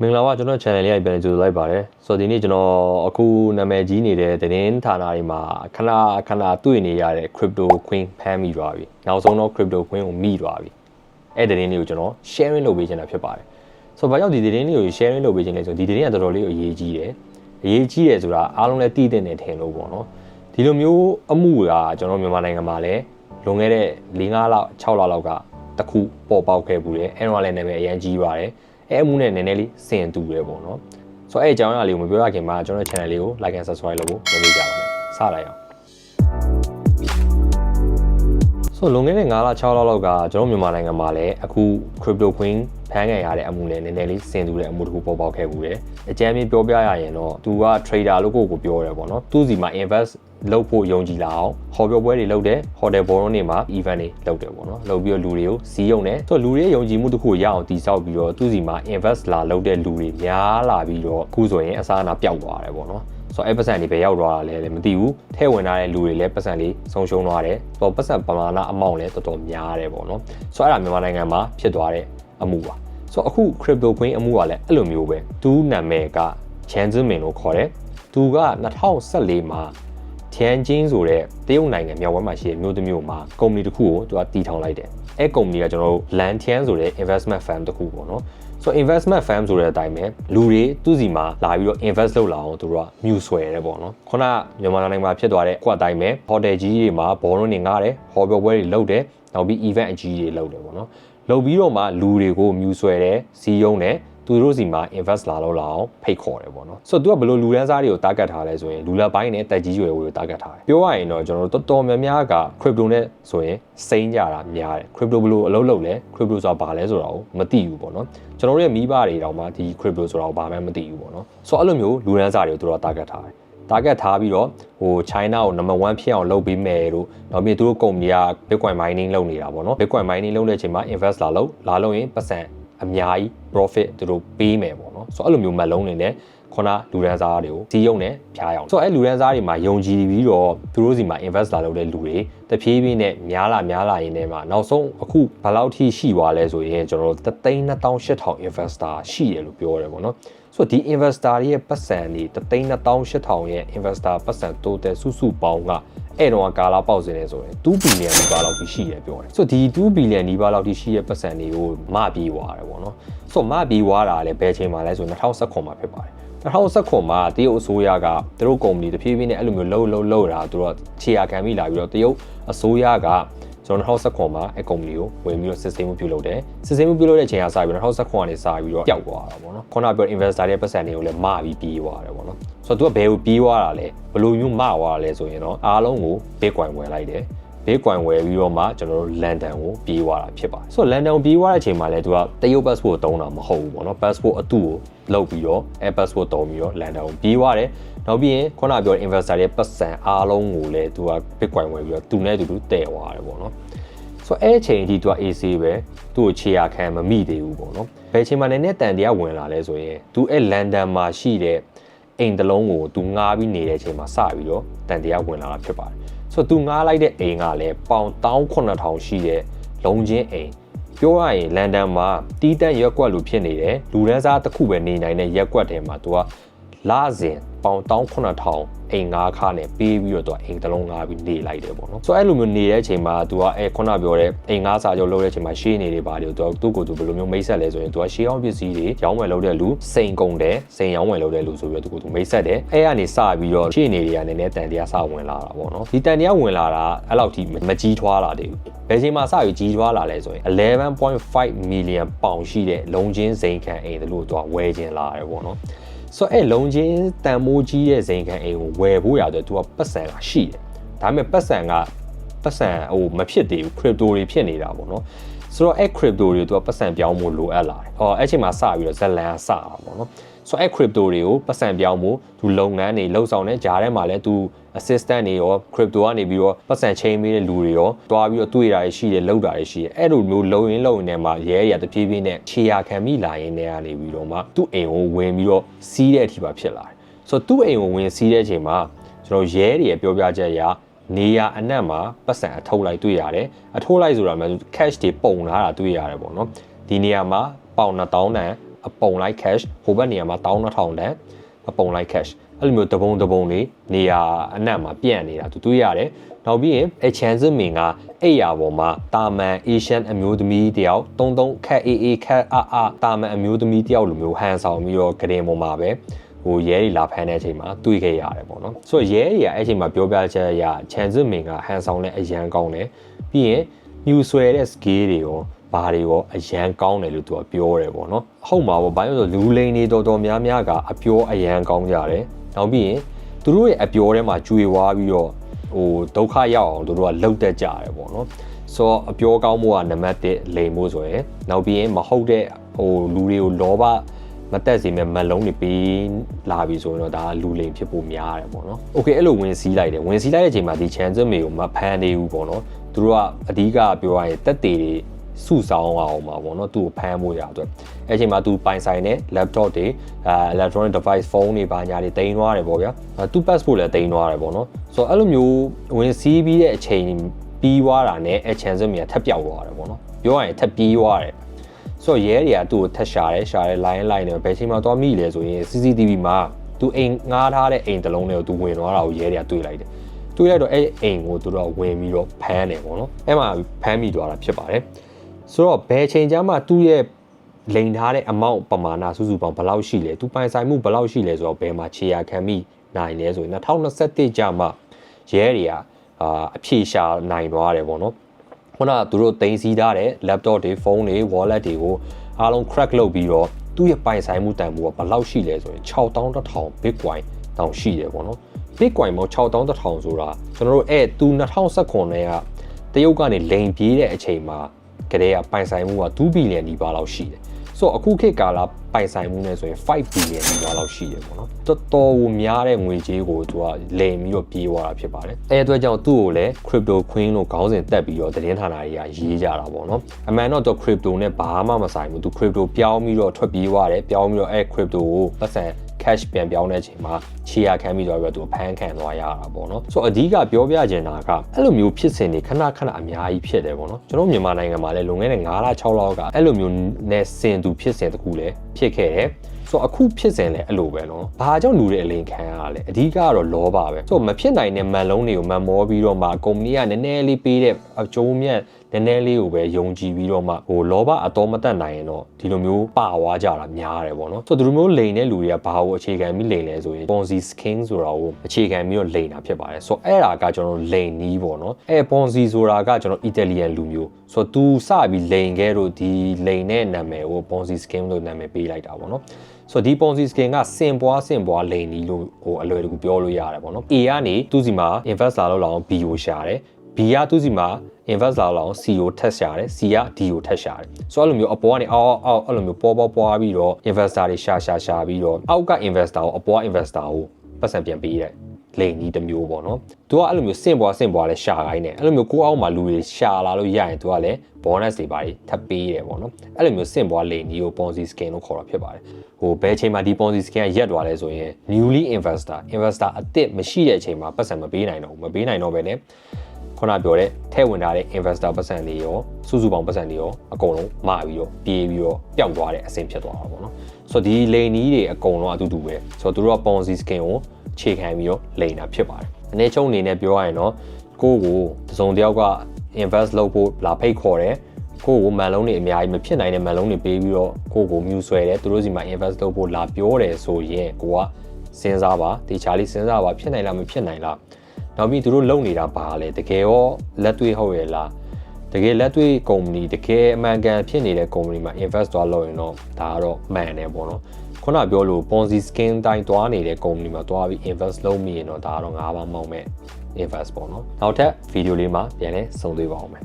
မင်္ဂလာပါကျွန်တော် channel လေးကပြန်ကြိုဆိုလိုက်ပါတယ်ဆိုတော့ဒီနေ့ကျွန်တော်အခုနာမည်ကြီးနေတဲ့သတင်းဌာနတွေမှာခဏခဏတွေ့နေရတဲ့ crypto queen ဖမ်းမိသွားပြီနောက်ဆုံးတော့ crypto queen ကိုမိသွားပြီအဲ့သတင်းလေးကိုကျွန်တော် sharing လုပ်ပေးချင်တာဖြစ်ပါတယ်ဆိုတော့ဘာကြောင့်ဒီသတင်းလေးကို sharing လုပ်ပေးချင်လဲဆိုတော့ဒီသတင်းကတော်တော်လေးကိုအရေးကြီးတယ်အရေးကြီးတယ်ဆိုတာအားလုံးလည်းသိတဲ့နဲ့ထင်လို့ပေါ့နော်ဒီလိုမျိုးအမှုကကျွန်တော်မြန်မာနိုင်ငံမှာလည်းလွန်ခဲ့တဲ့4-5လ6လလောက်ကတခုပေါ်ပေါက်ခဲ့ဘူးတယ်အဲ့တော့လည်းနာမည်အရန်ကြီးပါတယ် အဲအမှုနဲ့နည်းနည်းလေးစင်တူတယ်ပေါ့နော်ဆိုတော့အဲ့အကြောင်းအရာလေးကိုမပြောရခင်မှာကျွန်တော် channel လေးကို like and subscribe လုပ်ဖို့လုပ်ပေးကြပါမယ်စလိုက်အောင်ဆိုလွန်ခဲ့တဲ့9လ6လလောက်ကကျွန်တော်မြန်မာနိုင်ငံမှာလည်းအခု crypto queen ဖမ်းခံရတဲ့အမှုနဲ့နည်းနည်းလေးစင်တူတဲ့အမှုတစ်ခုပေါ်ပေါက်ခဲ့ဘူးတယ်အကြမ်းမြင်ပြောပြရရင်တော့သူက trader လို့ကိုကိုပြောတယ်ပေါ့နော်သူစီမှာ invest လုပ်ဖို့ယုံကြည်လာအောင်ဟော်ပြောပွဲတွေလုပ်တယ်ဟိုတယ်ဘောလုံးတွေမှာ event တွေလုပ်တယ်ပေါ့နော်လုပ်ပြီးတော့လူတွေကိုစီးရုံတယ်ဆိုတော့လူတွေရဲ့ယုံကြည်မှုတစ်ခုကိုရအောင်တည်ဆောက်ပြီးတော့သူစီမှာ invest လာလုပ်တဲ့လူတွေများလာပြီးတော့အခုဆိုရင်အစားအနာပျောက်သွားတယ်ပေါ့နော်ဆိုတော့အဲ့ပတ်စံတွေပဲရောက်သွားတာလဲလည်းမသိဘူးထဲဝင်လာတဲ့လူတွေလည်းပတ်စံလေးဆုံးရှုံးသွားတယ်ဆိုတော့ပတ်စံပမာဏအမောင့်လည်းတော်တော်များတယ်ပေါ့နော်ဆိုတော့အဲ့ဒါမြန်မာနိုင်ငံမှာဖြစ်သွားတဲ့အမှုပါဆိုတော့အခု crypto coin အမှုကလည်းအဲ့လိုမျိုးပဲသူနာမည်ကချန်ဇင်းမင်လို့ခေါ်တယ်သူက2014မှာ ထန်ဂျင်းဆိုတဲ့တရုတ်နိုင်ငံမြောက်ဘက်မှာရှိတဲ့မြို့တစ်မြို့မှာကုမ္ပဏီတစ်ခုကိုသူကတည်ထောင်လိုက်တယ်။အဲကုမ္ပဏီကကျွန်တော်တို့ Lantian ဆိုတဲ့ investment firm တစ်ခုပေါ့နော်။ဆို investment firm ဆိုတဲ့အတိုင်းပဲလူတွေသူ့စီမှာလာပြီးတော့ invest လုပ်လာအောင်သူတို့ကမြူဆွဲတယ်ပေါ့နော်။ခုနမြန်မာနိုင်ငံမှာဖြစ်သွားတဲ့ကွက်အတိုင်းပဲဟိုတယ်ကြီးတွေမှာဘောလုံးတွေငားတယ်ဟော်ပြောပွဲတွေလုပ်တယ်နောက်ပြီး event အကြီးတွေလုပ်တယ်ပေါ့နော်။လုပ်ပြီးတော့မှလူတွေကိုမြူဆွဲတယ်စီးယုံတယ် သူတို့စီမှာ invest လာလို့လာအောင်ဖိတ်ခေါ်တယ်ပေါ့နော်ဆိုတော့ तू ကဘယ်လိုလူတန်းစားတွေကို target ထားလဲဆိုရင်လူလက်ပိုင်းနဲ့တက်ကြီးရွယ်တွေကို target ထားတယ်ပြောရရင်တော့ကျွန်တော်တို့တော်တော်များများက crypto နဲ့ဆိုရင်စိမ့်ကြတာများတယ် crypto ဘယ်လိုအလုပ်လုပ်လဲ crypto ဆိုတာဘာလဲဆိုတာကိုမသိဘူးပေါ့နော်ကျွန်တော်တို့ရဲ့မိဘတွေတောင်မှဒီ crypto ဆိုတာကိုဘာမှမသိဘူးပေါ့နော်ဆိုတော့အဲ့လိုမျိုးလူတန်းစားတွေကိုသူတို့ target ထားတယ် target ထားပြီးတော့ဟို China ကို number 1ဖြစ်အောင်လုပ်ပေးမယ်လို့နောက်ပြီးသူတို့ကုမ္ပဏီက Bitcoin mining လုပ်နေတာပေါ့နော် Bitcoin mining လုပ်တဲ့အချိန်မှာ invest လာလုပ်လာလုပ်ရင်ပတ်စံ အများကြီး profit သူတို့ပေးမယ်ပေါ့နော်ဆိုတော့အဲ့လိုမျိုးမက်လုံးနေနဲ့ခုနလူရန်စားတွေကိုစီးရုံနဲ့ဖျားရအောင်ဆိုတော့အဲ့လူရန်စားတွေမှာယုံကြည်ပြီးတော့သူတို့စီမှာ invest လာလုပ်တဲ့လူတွေတဖြည်းဖြည်းနဲ့များလာများလာရင်းနဲ့မှာနောက်ဆုံးအခုဘယ်လောက်ထိရှိသွားလဲဆိုရင်ကျွန်တော်တို့328,000 investor ရှိတယ်လို့ပြောရတယ်ပေါ့နော် ဆိုတော့ဒီ investor တွေရဲ့ပတ်စံတွေ328,000ရဲ့ investor ပတ်စံတိုးတဲ့စုစုပေါင်းကအဲ့တော့ကာလာပေါက်စင်းနေဆိုရင်2ဘီလီယံနီးပါးလောက်ထိရှိတယ်ပြောတယ်ဆိုတော့ဒီ2ဘီလီယံနီးပါးလောက်ထိရှိရဲ့ပတ်စံတွေကိုမပြေးသွားတယ်ပေါ့နော်ဆိုတော့မပြေးသွားတာလည်းဘယ်ချိန်မှလဲဆိုရင်2019မှာဖြစ်ပါတယ်2019မှာတရုတ်အစိုးရကသူတို့ကုမ္ပဏီတဖြည်းဖြည်းနဲ့အဲ့လိုမျိုးလှုပ်လှုပ်လှုပ်တာသူတို့ခြေရာခံပြီးလာပြီးတော့တရုတ်အစိုးရက ကျွန်တော်2019မှာအဲကုမ္ပဏီကိုဝင်ပြီးတော့ system မှုပြုလုပ်တယ် system မှုပြုလုပ်တဲ့အချိန်ကစပြီးတော့2019ကနေစပြီးတော့ပျောက်သွားတာပေါ့နော်ခုနပြော investor ရဲ့ပတ်စံတွေကိုလည်းမပြီးပြီးသွားတယ်ပေါ့နော်ဆိုတော့သူကဘယ်ကိုပြီးသွားတာလဲဘယ်လိုမျိုးမသွားတာလဲဆိုရင်တော့အားလုံးကို bitcoin ဝယ်လိုက်တယ် Bitcoin ဝယ်ပြီးတော့မှကျွန်တော်တို့ London ကိုပြေးသွားတာဖြစ်ပါတယ်။ဆိုတော့ London ပြေးသွားတဲ့အချိန်မှာလည်းသူကတရုတ် passport တုံးတာမဟုတ်ဘူးပေါ့နော်။ passport အတူကိုလောက်ပြီးတော့အဲ passport တုံးပြီးတော့ London ကိုပြေးသွားတယ်။နောက်ပြီးရင်ခုနပြော investor ရဲ့ပတ်စံအားလုံးကိုလည်းသူက Bitcoin ဝယ်ပြီးတော့သူနဲ့တူတူတည်သွားတယ်ပေါ့နော်။ဆိုတော့အဲ့အချိန်အထိသူက AC ပဲသူ့ကိုခြေရခံမမိသေးဘူးပေါ့နော်။ဘယ်ချိန်မှာလည်းနဲ့တန်တရားဝင်လာလဲဆိုရင်သူအဲ့ London မှာရှိတဲ့ အိမ်တလုံးကိုသူငားပြီးနေတဲ့အချိန်မှာစပြီးတော့တန်တရားဝင်လာတာဖြစ်ပါတယ်။ဆိုတော့သူငားလိုက်တဲ့အိမ်ကလည်းပေါင်18000ရှိတဲ့လုံချင်းအိမ်ပြောရရင်လန်ဒန်မှာတီးတန့်ရက်ကွက်လိုဖြစ်နေတယ်လူရန်စားတစ်ခုပဲနေနိုင်တဲ့ရက်ကွက်ထဲမှာသူက လာစဉ်ပေါင်18000အိမ်ငါးခါနဲ့ပေးပြီးတော့သူကအိမ်တစ်လုံးငါးပြီးနေလိုက်တယ်ပေါ့နော်ဆိုတော့အဲ့လိုမျိုးနေတဲ့အချိန်မှာသူကအဲခုနပြောတဲ့အိမ်ငါးစာချုပ်လုပ်တဲ့အချိန်မှာရှေးနေတွေပါလေသူကသူ့ကိုယ်သူဘယ်လိုမျိုးမိတ်ဆက်လဲဆိုရင်သူကရှေးအောင်ပစ္စည်းတွေရောင်းဝယ်လုပ်တဲ့လူစိန်ကုန်တယ်စိန်ရောင်းဝယ်လုပ်တဲ့လူဆိုပြီးတော့သူကသူမိတ်ဆက်တယ်အဲကနေစပြီးတော့ရှေးနေတွေကလည်းနည်းတန်တရားစဝင်လာတာပေါ့နော်ဒီတန်တရားဝင်လာတာအဲ့လောက်ထိမကြီးထွားလာသေးဘူးဘယ်ချိန်မှာစပြီးကြီးထွားလာလဲဆိုရင်11.5 million ပေါင်ရှိတဲ့လုံချင်းစိန်ခံအိမ်တို့သူကဝယ်ခြင်းလာတယ်ပေါ့နော် ဆိုတော့အဲ့လုံချင်းတန်မိုးကြီးရဲ့ဇိမ်ခံအိမ်ကိုဝယ်ဖို့ရတယ်သူကပတ်စံကရှိတယ်ဒါပေမဲ့ပတ်စံကပတ်စံဟိုမဖြစ်သေးဘူး crypto တွေဖြစ်နေတာပေါ့နော်ဆိုတော့အဲ့ crypto တွေသူကပတ်စံပြောင်းဖို့လိုအပ်လာတယ်ဟောအဲ့ချိန်မှာစပြီးတော့ဇလန်ကစတာပေါ့နော်ဆိုတော့အဲ့ crypto တွေကိုပတ်စံပြောင်းဖို့သူလုပ်ငန်းတွေလှုပ်ဆောင်နေဂျားထဲမှာလည်းသူ assistant တွေရော crypto ကနေပြီးတော့ပတ်စံချိန်ပေးတဲ့လူတွေရောတွားပြီးတော့တွေ့တာရှိတယ်လောက်တာရှိတယ်အဲ့လိုမျိုးလုံရင်းလုံရင်းနဲ့မှရဲတွေကတပြေးပြေးနဲ့ခြေရာခံမိလာရင်းနဲ့ကနေပြီးတော့မှသူ့အိမ်ကိုဝင်ပြီးတော့စီးတဲ့အထိပါဖြစ်လာတယ်ဆိုတော့သူ့အိမ်ကိုဝင်စီးတဲ့အချိန်မှာကျွန်တော်ရဲတွေရဲ့ပြောပြချက်အရနေရအနက်မှာပတ်စံအထုတ်လိုက်တွေ့ရတယ်အထုတ်လိုက်ဆိုတာမျိုး cash တွေပုံလာတာတွေ့ရတယ်ပေါ့နော်ဒီနေရာမှာပေါင်1000တန်အပုံလိုက် cash ဟိုဘက်နေရာမှာ12000တန်အပုံလိုက် cash အဲ့လိုမျိုးတပုံတပုံလေးနေရာအနက်မှာပြန့်နေတာသူတွေ့ရတယ်နောက်ပြီးရင်အချန်စမင်ကအဲ့ရပေါ်မှာတာမန် Asian အမျိုးသမီးတယောက်33ခက်အေးအေးခက်အာအာတာမန်အမျိုးသမီးတယောက်လိုမျိုးဟန်ဆောင်ပြီးတော့ကရင်ပေါ်မှာပဲဟိုရဲတွေလာဖမ်းတဲ့အချိန်မှာတွေ့ခဲ့ရတယ်ပေါ့နော်ဆိုတော့ရဲတွေကအဲ့အချိန်မှာပြောပြချက်အရချန်စမင်ကဟန်ဆောင်တဲ့အရန်ကောင်းတယ်ပြီးရင်မြူဆွဲတဲ့ skill တွေရောဘာတွေရောအရန်ကောင်းတယ်လို့သူကပြောတယ်ပေါ့နော်ဟုတ်မှာပေါ့ဘာလို့လဲဆိုလူလိန်တွေတော်တော်များများကအပြောအရန်ကောင်းကြတယ် နောက်ပြီးရင်သူတို့ရဲ့အပြောထဲမှာကျွေဝါပြီးတော့ဟိုဒုက္ခရောက်အောင်သူတို့ကလှုပ်တက်ကြတယ်ပေါ့နော်ဆိုတော့အပြောကောင်းမှုကနံပါတ်1လိန်မှုဆိုရယ်နောက်ပြီးရင်မဟုတ်တဲ့ဟိုလူတွေကိုလောဘမတက်စေမဲ့မလုံးတွေပေးလာပြီဆိုရင်တော့ဒါလူလိန်ဖြစ်ဖို့များတယ်ပေါ့နော်။ Okay အဲ့လိုဝင်စည်းလိုက်တယ်ဝင်စည်းလိုက်တဲ့အချိန်မှာဒီ chance မေကိုမဖမ်းသေးဘူးပေါ့နော်။သူတို့ကအဓိကပြောရရင်တက်တေတွေ စုဆောင်အောင်ပါပေါ့နော်သူ့ကိုဖမ်းဖို့ရအတွက်အဲ့ချိန်မှာသူပိုင်ဆိုင်တဲ့ laptop တွေအဲ electronic device phone တွေပါညာတွေတင်သွားတယ်ပေါ့ဗျာသူ passport လည်းတင်သွားတယ်ပေါ့နော်ဆိုတော့အဲ့လိုမျိုးဝင်စီးပြီးတဲ့အချိန်ပြီးသွားတာနဲ့အချန်စမီကထပ်ပြောက်သွားတယ်ပေါ့နော်ပြောရရင်ထပ်ပြီးသွားတယ်ဆိုတော့ရဲတွေကသူ့ကိုထက်ရှာတယ်ရှာတယ် line line နဲ့ဘယ်ချိန်မှသွားမိလဲဆိုရင် CCTV မှာသူအိမ်ငားထားတဲ့အိမ်တစ်လုံးတွေကိုသူဝင်သွားတာကိုရဲတွေကတွေ့လိုက်တယ်တွေ့လိုက်တော့အဲ့အိမ်ကိုသူတို့ဝင်ပြီးတော့ဖမ်းတယ်ပေါ့နော်အဲ့မှာဖမ်းမိသွားတာဖြစ်ပါတယ် ဆိုတော့ဘယ်ချိန်ကျမှသူ့ရဲ့လိန်ထားတဲ့ amount ပမာဏစုစုပေါင်းဘယ်လောက်ရှိလဲသူပိုင်ဆိုင်မှုဘယ်လောက်ရှိလဲဆိုတော့ဘယ်မှာခြေရခံမိနိုင်လဲဆိုရင်2021ကျမှရဲတွေကအာအဖြေရှာနိုင်သွားတယ်ပေါ့နော်ခုနကသူတို့တင်စီထားတဲ့ laptop တွေဖုန်းတွေ wallet တွေကိုအားလုံး crack လုပ်ပြီးတော့သူ့ရဲ့ပိုင်ဆိုင်မှုတန်ဖိုးကဘယ်လောက်ရှိလဲဆိုရင်6100 bitcoin တောင်ရှိတယ်ပေါ့နော် bitcoin မို့6100ဆိုတာကျွန်တော်တို့အဲ့သူ2019နဲ့ကတရုတ်ကနေလိန်ပြေးတဲ့အချိန်မှာ ကလေးကပိုင်ဆိုင်မှုက2ဘီလီယံဒီပါလောက်ရှိတယ်ဆိုတော့အခုခေတ်ကာလပိုင်ဆိုင်မှုနဲ့ဆိုရင်5ဘီလီယံဒီပါလောက်ရှိတယ်ပေါ့နော်တော်တော်ကိုများတဲ့ငွေကြေးကိုသူကလိန်ပြီးတော့ပြေးသွားတာဖြစ်ပါတယ်အဲအတွက်ကြောင့်သူ့ကိုလည်း crypto queen လို့ခေါင်းစဉ်တက်ပြီးတော့သတင်းဌာနတွေကရေးကြတာပေါ့နော်အမှန်တော့သူ crypto နဲ့ဘာမှမဆိုင်ဘူးသူ crypto ပြောင်းပြီးတော့ထွက်ပြေးသွားတယ်ပြောင်းပြီးတော့အဲ crypto ကိုပတ်စံ cash ပြန်ပြောင်းတဲ့အချိန်မှာခြေရခံပြီးတော့ပြီးတော့သူဖမ်းခံသွားရတာပေါ့နော်ဆိုတော့အဓိကပြောပြချင်တာကအဲ့လိုမျိုးဖြစ်စဉ်တွေခဏခဏအများကြီးဖြစ်တယ်ပေါ့နော်ကျွန်တော်မြန်မာနိုင်ငံမှာလည်းလွန်ခဲ့တဲ့9လ6လကအဲ့လိုမျိုးနဲ့စင်သူဖြစ်စဉ်တခုလည်းဖြစ်ခဲ့တယ်ဆိုအခုဖြစ်စဉ်လည်းအဲ့လိုပဲနော်။ဘာကြောင့်လူတွေအလင်ခံရလဲ။အဓိကကတော့လောပါပဲ။ဆိုမဖြစ်နိုင်တဲ့မန်လုံးတွေကိုမန်မောပြီးတော့မှကုမ္ပဏီကနည်းနည်းလေးပေးတဲ့အကျိုးမြတ်နည်းနည်းလေးကိုပဲယုံကြည်ပြီးတော့မှဟိုလောဘအတော်မတက်နိုင်ရင်တော့ဒီလိုမျိုးပါဝါကြတာများတယ်ပေါ့နော်ဆိုတော့ဒီလိုမျိုးလိန်တဲ့လူတွေကဘာကိုအခြေခံပြီးလိန်လဲဆိုရင် Ponzi scheme ဆိုတာကိုအခြေခံပြီးတော့လိန်တာဖြစ်ပါတယ်ဆိုတော့အဲ့ဒါကကျွန်တော်လိန်နီးပေါ့နော်အဲ့ Ponzi ဆိုတာကကျွန်တော် Italian လူမျိုးဆိုတော့ तू စပြီးလိန်ခဲ့တော့ဒီလိန်တဲ့နာမည်ကို Ponzi scheme လို့နာမည်ပေးလိုက်တာပေါ့နော်ဆိုတော့ဒီ Ponzi scheme ကစင်ပွားစင်ပွားလိန်နီးလို့ဟိုအလွယ်တကူပြောလို့ရတယ်ပေါ့နော် A ကနေသူ့စီမှာ invest လာလို့လောက်အောင် B ကိုရှာတယ် B ကသူ့စီမှာ invest လာလောက် C ကိုထက်ရှာတယ် C က D ကိုထက်ရှာတယ်ဆိုတော့အဲ့လိုမျိုးအပေါ်ကနေအောက်အောက်အဲ့လိုမျိုးပေါ်ပေါ်ပွားပြီးတော့ investor တွေရှာရှာရှာပြီးတော့အောက်က investor ကိုအပေါ် investor ကိုပတ်စံပြန်ပေးတယ်လိန်ကြီးတစ်မျိုးပေါ့နော်။ तू ကအဲ့လိုမျိုးစင့်ပွားစင့်ပွားလဲရှာခိုင်းတယ်။အဲ့လိုမျိုးကိုအောက်မှာလူတွေရှာလာလို့ရရင် तू ကလည်း bonus တွေပါထပ်ပေးတယ်ပေါ့နော်။အဲ့လိုမျိုးစင့်ပွားလိန်ကြီးကို Ponzi scheme လို့ခေါ်တာဖြစ်ပါတယ်။ဟိုဘယ်ချိန်မှာဒီ Ponzi scheme ကရက်သွားလဲဆိုရင် newly investor investor အသစ်မရှိတဲ့အချိန်မှာပတ်စံမပေးနိုင်တော့ဘူးမပေးနိုင်တော့ဘဲနဲ့ ခုနပြောတဲ့ထဲဝင်ထားတဲ့ investor ပတ်စံတွေရောစုစုပေါင်းပတ်စံတွေရောအကုန်လုံးမှာပြီးတော့ပြေးပြီးတော့ပျောက်သွားတဲ့အဆင့်ဖြစ်သွားတာပေါ့နော်ဆိုတော့ဒီလိန်ကြီးတွေအကုန်လုံးအတူတူပဲဆိုတော့သူတို့က Ponzi scheme ကိုခြေခံပြီးတော့လိန်တာဖြစ်ပါတယ်အနေချုံအနေနဲ့ပြောရရင်တော့ကိုယ့်ကိုတစ်စုံတစ်ယောက်က invest လုပ်ဖို့လာဖိတ်ခေါ်တယ်ကိုယ့်ကိုမန်လုံးတွေအများကြီးမဖြစ်နိုင်တဲ့မန်လုံးတွေပေးပြီးတော့ကိုယ့်ကိုမြူဆွဲတယ်သူတို့စီမှာ invest လုပ်ဖို့လာပြောတယ်ဆိုရင်ကိုကစဉ်းစားပါတေချာလေးစဉ်းစားပါဖြစ်နိုင်လားမဖြစ်နိုင်လား နောက်ပြီးသူတို့လုပ်နေတာဘာလဲတကယ်ရောလက်တွေ့ဟုတ်ရဲ့လားတကယ်လက်တွေ့ကုမ္ပဏီတကယ်အမှန်ကန်ဖြစ်နေတဲ့ကုမ္ပဏီမှာ invest သွားလုပ်ရင်တော့ဒါကတော့မှန်တယ်ပေါ့နော်ခုနပြောလို့ Ponzi scheme တိုင်းသွားနေတဲ့ကုမ္ပဏီမှာသွားပြီး invest လုပ်မိရင်တော့ဒါကတော့ငါးပါးမောင်းမဲ့ invest ပေါ့နော်နောက်ထပ်ဗီဒီယိုလေးမှာပြန်လဲဆုံသေးပါအောင်မယ်